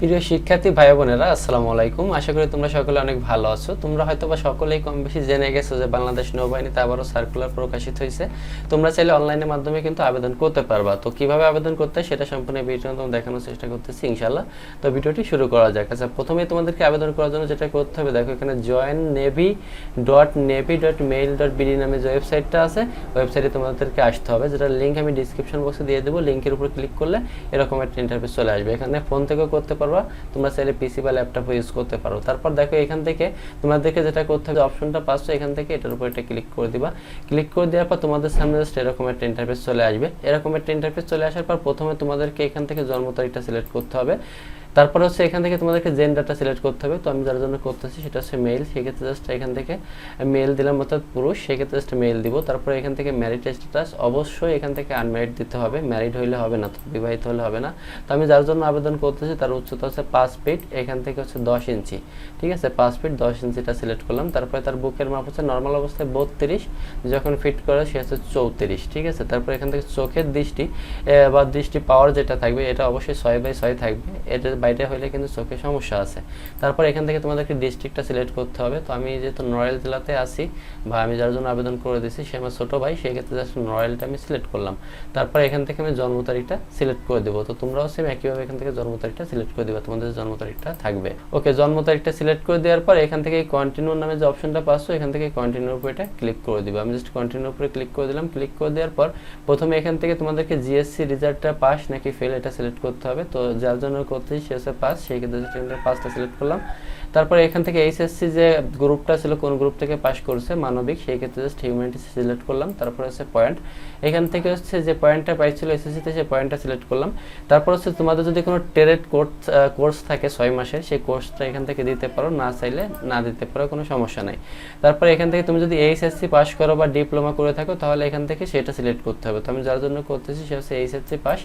প্রিয় শিক্ষার্থী ভাই বোনেরা, আসসালামু আলাইকুম। আশা করি তোমরা সকলে অনেক ভালো আছো। তোমরা হয়তো বা সকলেই কম বেশি জেনে গেছো যে বাংলাদেশ নৌবাহিনীতে আবারও সার্কুলার প্রকাশিত হয়েছে। তোমরা চাইলে অনলাইনের মাধ্যমে কিন্তু আবেদন করতে পারবা। তো কীভাবে আবেদন করতে সেটা সম্পূর্ণ ভিডিও তোমাদের দেখানোর চেষ্টা করতেছি ইনশাল্লাহ তো ভিডিওটি শুরু করা যাক। আচ্ছা প্রথমে তোমাদেরকে আবেদন করার জন্য যেটা করতে হবে, দেখো এখানে join navy dot navy dot mail dot BD নামে যে ওয়েবসাইটটা আছে ওয়েবসাইটে তোমাদেরকে আসতে হবে। যেটা লিঙ্ক আমি ডিসক্রিপশন বক্সে দিয়ে দেবো। লিঙ্কের উপর ক্লিক করলে এরকম একটা ইন্টারভিউ চলে আসবে। এখানে ফোন থেকেও করতে পারবা, তোমরা চাইলে পিসি বা ল্যাপটপও ইউজ করতে পারো। তারপর দেখো এখান থেকে তোমাদেরকে যেটা করতে হবে অপশনটা পাচ্ছ, এখান থেকে এটার উপর এটা ক্লিক করে দিবা। ক্লিক করে দেওয়ার পর তোমাদের সামনে জাস্ট এরকম একটা ইন্টারফেস চলে আসবে। এরকম একটা ইন্টারফেস চলে আসার পর প্রথমে তোমাদেরকে এখান থেকে জন্ম তারিখটা সিলেক্ট করতে হবে। তারপর হচ্ছে এখান থেকে তোমাদেরকে জেন্ডারটা সিলেক্ট করতে হবে। তো আমি যার জন্য করতেছি সেটা হচ্ছে মেল সেক্ষেত্রে জাস্ট এখান থেকে মেল দিলাম অর্থাৎ পুরুষ, সেক্ষেত্রে জাস্ট মেল দিব। তারপরে এখান থেকে ম্যারিড স্ট্যাটাস অবশ্যই এখান থেকে আনম্যারিড দিতে হবে। ম্যারিড হইলে হবে না, তো বিবাহিত হলে হবে না। তো আমি যার জন্য আবেদন করতেছি তার উচ্চতা হচ্ছে পাঁচ ফিট এখান থেকে হচ্ছে দশ ইঞ্চি। ঠিক আছে? পাঁচ ফিট দশ ইঞ্চিটা সিলেক্ট করলাম। তারপরে তার বুকের মাপ হচ্ছে নর্মাল অবস্থায় বত্রিশ। যখন ফিট করে সে হচ্ছে চৌত্রিশ। ঠিক আছে? তারপর এখান থেকে চোখের দৃষ্টি বা দৃষ্টি পাওয়ার যেটা থাকবে, এটা অবশ্যই ছয় বাই ছয় থাকবে। এটার বাইরে হলে কিন্তু চোখে সমস্যা আছে। তারপর এখান থেকে তোমাদেরকে ডিস্ট্রিক্টটা সিলেক্ট করতে হবে। তো আমি যেহেতু নড়াইল জেলাতে আছি, বা আমি যার জন্য আবেদন করে দিয়েছি, সে আমার ছোটো ভাই সেক্ষেত্রে জাস্ট নড়াইলটা আমি সিলেক্ট করলাম। তারপর এখান থেকে আমি জন্ম তারিখটা সিলেক্ট করে দেবো। তো তোমরাও সেম একইভাবে এখান থেকে জন্ম তারিখটা সিলেক্ট করে দেবে, তোমাদের জন্ম তারিখটা থাকবে। ওকে জন্ম তারিখটা সিলেক্ট করে দেওয়ার পর এখান থেকে কন্টিনিউ নামে যে অপশনটা পাচ্ছ, এখান থেকে কন্টিনিউর উপরে এটা ক্লিক করে দিবে। আমি জাস্ট কন্টিনিউর উপরে ক্লিক করে দিলাম। ক্লিক করে দেওয়ার পর প্রথমে এখান থেকে তোমাদেরকে জিএসসি রেজাল্টটা পাস নাকি ফেল এটা সিলেক্ট করতে হবে। তো যার জন্য করতেছি হচ্ছে পাস সেই ক্ষেত্রে পাঁচটা সিলেক্ট করলাম। তারপরে এখান থেকে এইচএসসি যে গ্রুপটা ছিল, কোন গ্রুপ থেকে পাস করছে মানবিক, সেই ক্ষেত্রে জাস্ট হিউম্যানিটিস সিলেক্ট করলাম। তারপরে হচ্ছে পয়েন্ট এখান থেকে হচ্ছে যে পয়েন্টটা পাইছিল এসএসসিতে সেই পয়েন্টটা সিলেক্ট করলাম। তারপর হচ্ছে তোমাদের যদি কোনো টেরেড কোর্স কোর্স থাকে ছয় মাসের সেই কোর্সটা এখান থেকে দিতে পারো। না চাইলে না দিতে পারো, কোনো সমস্যা নাই। তারপরে এখান থেকে তুমি যদি এইচএসসি পাস করো বা ডিপ্লোমা করে থাকো, তাহলে এখান থেকে সেটা সিলেক্ট করতে হবে। তো আমি যার জন্য করতেছি, সে হচ্ছে এইচএসসি পাস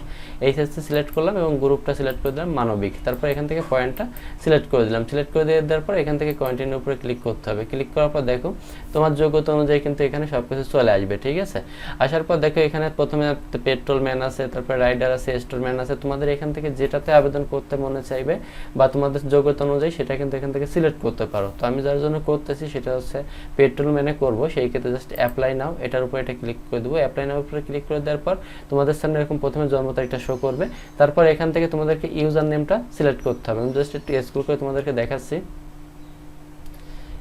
এইচএসসি সিলেক্ট করলাম এবং গ্রুপটা সিলেক্ট করে দিলাম মানবিক। তারপর এখান থেকে পয়েন্টটা সিলেক্ট করে দিলাম। সিলেক্ট করে দিয়ে দেওয়ার পর এখান থেকে কন্টিনিউ উপরে ক্লিক করতে হবে। ক্লিক করার পর দেখো, তোমার যোগ্যতা অনুযায়ী কিন্তু এখানে সব কিছু চলে আসবে, ঠিক আছে? আসার পর দেখো এখানে প্রথমে পেট্রোল ম্যান আছে, তারপর রাইডার আছে স্টোর ম্যান আছে। তোমাদের এখান থেকে যেটাতে আবেদন করতে মনে চাইবে বা তোমাদের যোগ্যতা অনুযায়ী সেটা কিন্তু এখান থেকে সিলেক্ট করতে পারো। তো আমি যার জন্য করতেছি সেটা হচ্ছে পেট্রোল ম্যানে করব। সেই ক্ষেত্রে জাস্ট অ্যাপ্লাই নাও এটার উপর এটা ক্লিক করে দেবো। অ্যাপ্লাই নাও উপরে ক্লিক করে দেওয়ার পর তোমাদের সামনে এরকম প্রথমে জন্ম তারিখটা শো করবে। তারপর এখান থেকে তোমাদেরকে ইউজার নেমটা সিলেক্ট করতে হবে। আমি জাস্ট একটু স্কুল করে তোমাদেরকে দেখাচ্ছি।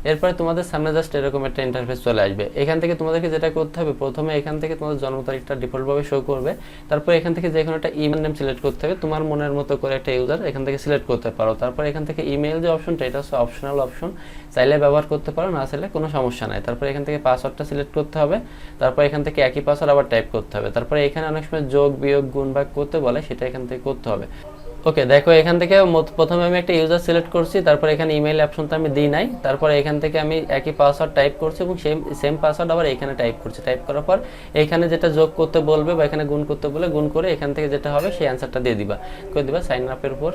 এরপরে তোমাদের সামনে জাস্ট এরকম একটা ইন্টারফেস চলে আসবে। এখান থেকে তোমাদেরকে যেটা করতে হবে, প্রথমে এখান থেকে তোমাদের জন্ম তারিখটা ডিফল্টভাবে শো করবে। তারপর এখান থেকে যে কোনো একটা ইমেল নেম সিলেক্ট করতে হবে। তোমার মনের মতো করে একটা ইউজার এখান থেকে সিলেক্ট করতে পারো। তারপর এখান থেকে ইমেল যে অপশনটা এটা হচ্ছে অপশনাল অপশন চাইলে ব্যবহার করতে পারো, না চাইলে কোনো সমস্যা নাই। তারপর এখান থেকে পাসওয়ার্ডটা সিলেক্ট করতে হবে। তারপর এখান থেকে একই পাসওয়ার্ড আবার টাইপ করতে হবে। তারপরে এখানে অনেক সময় যোগ, বিয়োগ, গুণ ভাগ করতে বলে, সেটা এখান থেকে করতে হবে। ওকে দেখো, এখান থেকে প্রথমে আমি একটা ইউজার সিলেক্ট করছি, তারপর এখানে ইমেল অপশনটা আমি দিই নাই। তারপর এখান থেকে আমি একই পাসওয়ার্ড টাইপ করছি এবং সেম সেম পাসওয়ার্ড আবার এখানে টাইপ করছি। টাইপ করার পর এখানে যেটা যোগ করতে বলবে বা এখানে গুণ করতে বলে গুণ করে এখান থেকে যেটা হবে সেই অ্যান্সারটা দিয়ে দিবা। করে দিবা সাইন আপের উপর।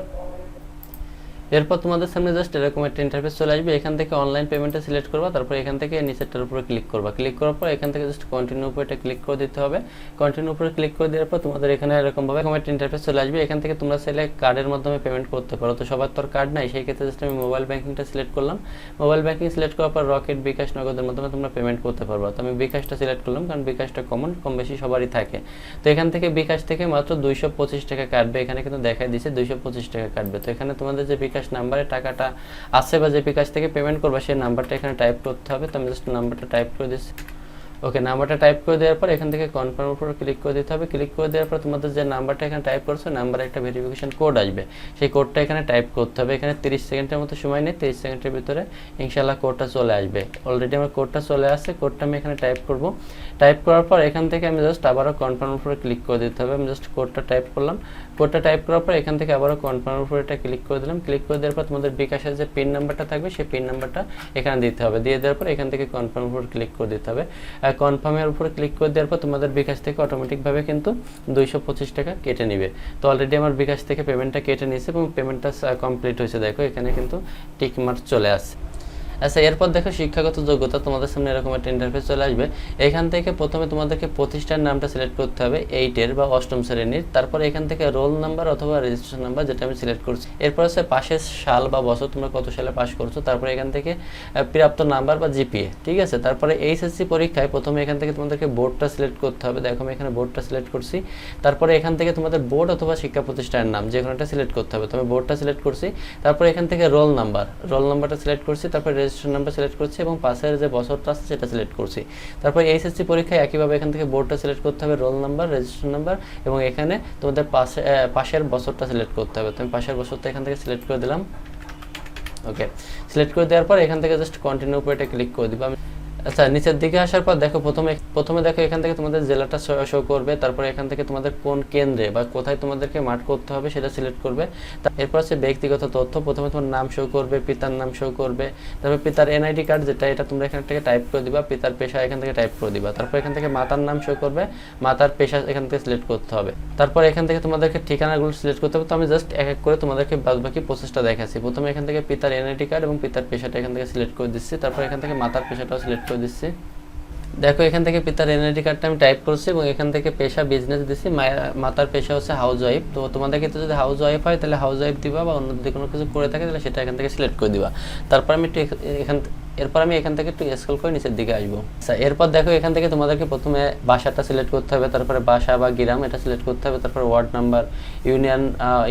এরপর তোমাদের সামনে জাস্ট এরকম একটা ইন্টারফেস চলে আসবে। এখান থেকে অনলাইন পেমেন্টটা সিলেক্ট করবা, তারপর এখান থেকে নিচেরটার উপরে ক্লিক করবা। ক্লিক করার পর এখান থেকে জাস্ট কন্টিনিউ উপরে এটা ক্লিক করে দিতে হবে। কন্টিনিউ উপরে ক্লিক করে দেওয়ার পর তোমাদের এখানে এরকমভাবে এরকম একটা ইন্টারফেস চলে আসবে। এখান থেকে তোমরা চাইলে কার্ডের মাধ্যমে পেমেন্ট করতে পারো। তো সবার তো কার্ড নাই, সেই ক্ষেত্রে জাস্ট আমি মোবাইল ব্যাঙ্কিংটা সিলেক্ট করলাম। মোবাইল ব্যাঙ্কিং সিলেক্ট করার পর রকেট বিকাশ নগদের মাধ্যমে তোমরা পেমেন্ট করতে পারবা। তো আমি বিকাশটা সিলেক্ট করলাম, কারণ বিকাশটা কমন কম বেশি সবারই থাকে। তো এখান থেকে বিকাশ থেকে মাত্র দুইশো পঁচিশ টাকা কাটবে। এখানে কিন্তু দেখাই দিচ্ছে দুইশো পঁচিশ টাকা কাটবে। তো এখানে তোমাদের যে বিকাশ নাম্বারে টাকাটা আছে বা যে বিকাশ থেকে পেমেন্ট করবে সেই নাম্বারটা এখানে টাইপ করতে হবে। তো আমি জাস্ট নাম্বারটা টাইপ করে দিচ্ছি। ওকে নাম্বারটা টাইপ করে দেওয়ার পর এখান থেকে কনফার্ম উপর ক্লিক করে দিতে হবে। ক্লিক করে দেওয়ার পর তোমাদের যে নাম্বারটা এখানে টাইপ করছ নাম্বারে একটা ভেরিফিকেশন কোড আসবে। সেই কোডটা এখানে টাইপ করতে হবে। এখানে তিরিশ সেকেন্ডের মতো সময় নেই, তিরিশ সেকেন্ডের ভিতরে ইনশাল্লাহ কোডটা চলে আসবে। অলরেডি আমার কোডটা চলে আসছে কোডটা আমি এখানে টাইপ করব। টাইপ করার পর এখান থেকে আমি জাস্ট আবারও কনফার্ম উপরে ক্লিক করে দিতে হবে। আমি জাস্ট কোডটা টাইপ করলাম। কোডটা টাইপ করার পর এখান থেকে আবারও কনফার্ম উপরে এটা ক্লিক করে দিলাম। ক্লিক করে দেওয়ার পর তোমাদের বিকাশের যে পিন নাম্বারটা থাকবে, সেই পিন নাম্বারটা এখানে দিতে হবে। দিয়ে দেওয়ার পর এখান থেকে কনফার্ম উপর ক্লিক করে দিতে হবে। কনফার্মের উপরে ক্লিক করে দেওয়ার পর তোমাদের বিকাশ থেকে অটোমেটিকভাবে কিন্তু দুইশো পঁচিশ টাকা কেটে নিবে। তো অলরেডি আমার বিকাশ থেকে পেমেন্টটা কেটে নিয়েছে এবং পেমেন্টটা কমপ্লিট হয়েছে। দেখো এখানে কিন্তু টিক মার্ক চলে আসছে। আচ্ছা এরপর দেখো শিক্ষাগত যোগ্যতা, তোমাদের সামনে এরকম একটা ইন্টারফেস চলে আসবে। এখান থেকে প্রথমে তোমাদেরকে প্রতিষ্ঠান নামটা সিলেক্ট করতে হবে এইটের বা অষ্টম শ্রেণির। তারপর এখান থেকে রোল নাম্বার অথবা রেজিস্ট্রেশন নাম্বার যেটা আমি সিলেক্ট করছি। এরপর হচ্ছে পাশের সাল বা বছর তোমরা কত সালে পাশ করছ, তারপরে এখান থেকে প্রাপ্ত নাম্বার বা জিপিএ ঠিক আছে? তারপরে এইচএসসি পরীক্ষায় প্রথমে এখান থেকে তোমাদেরকে বোর্ডটা সিলেক্ট করতে হবে। দেখো আমি এখানে বোর্ডটা সিলেক্ট করছি। তারপরে এখান থেকে তোমাদের বোর্ড অথবা শিক্ষা প্রতিষ্ঠানের নাম যে কোনো একটা সিলেক্ট করতে হবে। তুমি বোর্ডটা সিলেক্ট করছি। তারপরে এখান থেকে রোল নাম্বার রোল নাম্বারটা সিলেক্ট করছি। তারপর রেজিস্ট্রেশন নাম্বার সিলেক্ট করছি এবং পাশের যে বছরটা আছে সেটা সিলেক্ট করছি। তারপর এইচএসসি পরীক্ষায় একইভাবে এখান থেকে বোর্ডটা সিলেক্ট করতে হবে রোল নাম্বার রেজিস্ট্রেশন নাম্বার এবং এখানে তোমাদের পাশে পাশের বছরটা সিলেক্ট করতে হবে। তুমি পাশের বছরটা এখান থেকে সিলেক্ট করে দিলাম। ওকে সিলেক্ট করে দেওয়ার পর এখান থেকে জাস্ট কন্টিনিউ উপরে এটা ক্লিক করে দিবা। আচ্ছা নিচের দিকে আসার পর দেখো প্রথমে প্রথমে দেখো এখান থেকে তোমাদের জেলাটা শো করবে তারপরে এখান থেকে তোমাদের কোন কেন্দ্রে বা কোথায় তোমাদেরকে মাঠ করতে হবে সেটা সিলেক্ট করবে এরপর হচ্ছে ব্যক্তিগত তথ্য প্রথমে তোমার নাম শো করবে পিতার নাম শো করবে তারপর পিতার এনআইডি কার্ড যেটা এটা তোমরা এখান থেকে টাইপ করে দিবা পিতার পেশা এখান থেকে টাইপ করে দিবা তারপর এখান থেকে মাতার নাম শো করবে মাতার পেশা এখান থেকে সিলেক্ট করতে হবে তারপর এখান থেকে তোমাদেরকে ঠিকানাগুলো সিলেক্ট করতে হবে তো আমি জাস্ট এক এক করে তোমাদেরকে বাদ বাকি প্রসেসটা দেখাচ্ছি প্রথমে এখান থেকে পিতার এনআইডি কার্ড এবং পিতার পেশাটা এখান থেকে সিলেক্ট করে দিচ্ছি তারপর এখান থেকে মাতার পেশাটাও সিলেক্ট করে দিচ্ছি। দেখো, এখান থেকে পিতার এনআইডি কার্ডটা আমি টাইপ করছি এবং এখান থেকে পেশা বিজনেস দিছি। মাতার পেশা হচ্ছে হাউস ওয়াইফ তো তোমাদের ক্ষেত্রে যদি হাউস ওয়াইফ হয়, তাহলে হাউস ওয়াইফ দিবা বা অন্য যদি কোনো কিছু করে থাকে, তাহলে সেটা এখান থেকে সিলেক্ট করে দিবা। তারপর আমি একটু এখ- এখান এরপর আমি এখান থেকে একটু স্ক্রল করে নিচের দিকে আসব। আচ্ছা এরপর দেখো এখান থেকে তোমাদেরকে প্রথমে বাসাটা সিলেক্ট করতে হবে, তারপরে বাসা বা গ্রাম এটা সিলেক্ট করতে হবে, তারপর ওয়ার্ড নাম্বার ইউনিয়ন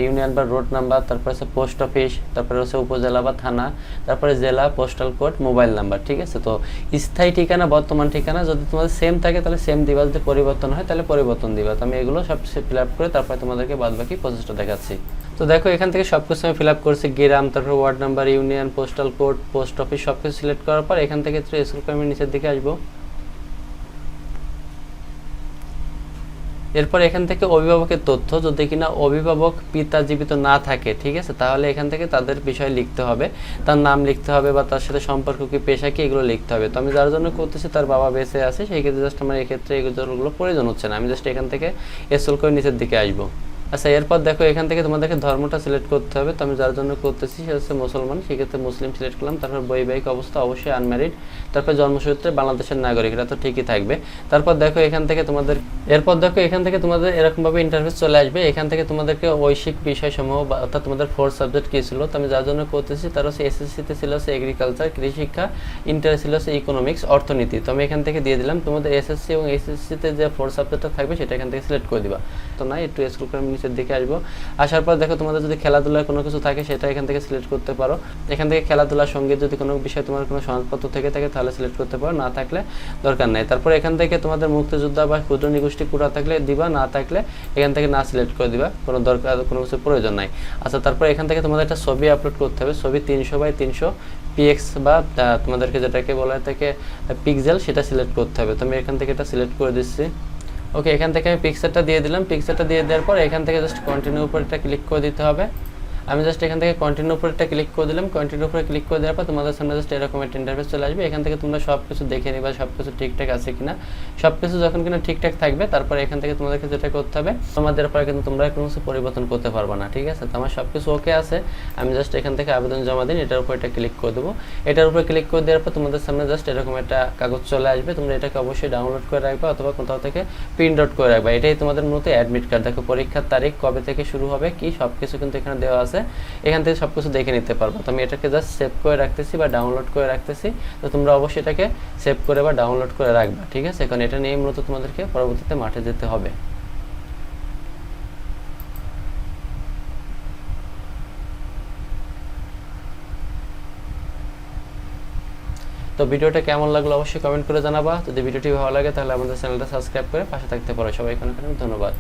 ইউনিয়ন বা রোড নাম্বার তারপরে হচ্ছে পোস্ট অফিস তারপরে হচ্ছে উপজেলা বা থানা, তারপরে জেলা পোস্টাল কোড মোবাইল নাম্বার ঠিক আছে? তো স্থায়ী ঠিকানা, বর্তমান ঠিকানা যদি তোমাদের সেম থাকে তাহলে সেম দিবা, যদি পরিবর্তন হয় তাহলে পরিবর্তন দিবা। তো আমি এগুলো সব ফিল আপ করে তারপরে তোমাদেরকে বাদ বাকি প্রসেসটা দেখাচ্ছি। তো দেখো, এখান থেকে সব কিছু আমি ফিল আপ করছি। গ্রাম, তারপর ward number union postal code post office সব কিছু সিলেক্ট করার পর এখান থেকে স্কুল আমি নিচের দিকে আসব। এরপর এখান থেকে অভিভাবকের তথ্য, যদি কিনা অভিভাবক পিতা জীবিত না থাকে, ঠিক আছে, তাহলে এখান থেকে তাদের বিষয় লিখতে হবে। তার নাম লিখতে হবে বা তার সাথে সম্পর্ক কি, পেশা কি, এগুলো লিখতে হবে। তো আমি যার জন্য করতেছি, তার বাবা বেঁচে আছে, সেই ক্ষেত্রে জাস্ট আমার এক্ষেত্রে এগুলো প্রয়োজন হচ্ছে না। আমি জাস্ট এখান থেকে এসল করে নিচের দিকে আসব। আচ্ছা এরপর দেখো, এখান থেকে তোমাদেরকে ধর্মটা সিলেক্ট করতে হবে। তো আমি যার জন্য করতেছি, সে হচ্ছে মুসলমান। সেক্ষেত্রে মুসলিম সিলেক্ট করলাম। তারপর বৈবাহিক অবস্থা, অবশ্যই আনম্যারিড তারপর জন্মসূত্রে বাংলাদেশের নাগরিক। এটা তো ঠিকই থাকবে। তারপর দেখো, এখান থেকে তোমাদের, এরপর দেখো, এখান থেকে তোমাদের এরকমভাবে ইন্টারভিউ চলে আসবে। এখান থেকে তোমাদেরকে ঐশিক বিষয়সমূহ বা অর্থাৎ তোমাদের ফোর্থ সাবজেক্ট কী ছিল? তো আমি যার জন্য করতেছি, তার হচ্ছে এসএসসিতে ছিল হচ্ছে এগ্রিকালচার কৃষিশিক্ষা ইন্টার ছিল হচ্ছে ইকোনমিক্স অর্থনীতি। তো আমি এখান থেকে দিয়ে দিলাম। তোমাদের এসএসসি এবং এসএসসিতে যে ফোর্থ সাবজেক্টটা থাকবে, সেটা এখান থেকে সিলেক্ট করে দিবা। তো না একটু স্কুল করে আমি নিচের দিকে আসব। আসার পর দেখো তোমাদের যদি খেলাধুলার কোনো কিছু থাকে, সেটা এখান থেকে সিলেক্ট করতে পারো। এখান থেকে খেলাধুলার সঙ্গে যদি কোনো বিষয়ে তোমার কোনো সনদপত্র থেকে থাকে, তাহলে সিলেক্ট করতে পারো। না থাকলে দরকার নাই। তারপর এখান থেকে তোমাদের মুক্তিযোদ্ধা বা ক্ষুদ্র নিগোষ্ঠী কুড়া থাকলে দিবা, না থাকলে এখান থেকে না সিলেক্ট করে দিবা। কোনো দরকার, কোনো কিছু প্রয়োজন নাই। আচ্ছা তারপর এখান থেকে তোমাদের একটা ছবি আপলোড করতে হবে। ছবি তিনশো বাই তিনশো পিএক্স বা তোমাদেরকে যেটাকে বলা থেকে পিক্সেল সেটা সিলেক্ট করতে হবে। তো আমি এখান থেকে এটা সিলেক্ট করে দিচ্ছি। ওকে এখান থেকে আমি পিকচারটা দিয়ে দিলাম। পিকচারটা দিয়ে দেওয়ার পর এখান থেকে জাস্ট কন্টিনিউ উপর এটা ক্লিক করে দিতে হবে। আমি জাস্ট এখান থেকে কন্টিনিউ উপর একটা ক্লিক করে দিলাম। কন্টিনিউ উপরে ক্লিক করে দেওয়ার পর তোমাদের সামনে জাস্ট এরকম একটা ইন্টারফেস চলে আসবে। এখান থেকে তোমরা সব কিছু দেখে নিবা সব কিছু ঠিকঠাক আছে কিনা। সব কিছু যখন কিনা ঠিকঠাক থাকবে, তারপর এখান থেকে তোমাদেরকে যেটা করতে হবে, তোমাদের পরে কিন্তু তোমরা কোনো কিছু পরিবর্তন করতে পারবে না, ঠিক আছে? তো আমার সব কিছু ওকে আছে। আমি জাস্ট এখান থেকে আবেদন জমা দিন এটার উপর এটা ক্লিক করে দেবো। এটার উপরে ক্লিক করে দেওয়ার পর তোমাদের সামনে জাস্ট এরকম একটা কাগজ চলে আসবে। তোমরা এটাকে অবশ্যই ডাউনলোড করে রাখবে অথবা কোথাও থেকে প্রিন্ট আউট করে রাখবে। এটাই তোমাদের মূলত অ্যাডমিট কার্ড দেখো, পরীক্ষার তারিখ কবে থেকে শুরু হবে, কি সব কিছু কিন্তু এখানে দেওয়া আছে, এখান থেকে সব কিছু দেখে নিতে পারব। তো আমি এটাকে জাস্ট সেভ করে রাখতেছি বা ডাউনলোড করে রাখতেছি। তো তোমরা অবশ্যই এটাকে সেভ করে বা ডাউনলোড করে রাখবা, ঠিক আছে? কারণ এটা নিয়ে মূলত তোমাদেরকে পরবর্তীতে মাঠে যেতে হবে। তো ভিডিওটা কেমন লাগল অবশ্যই কমেন্ট করে জানাবা। যদি ভিডিওটি ভালো লাগে তাহলে আমাদের চ্যানেলটা সাবস্ক্রাইব করে পাশে থাকতে পারো। সবাইকে অনেক ধন্যবাদ।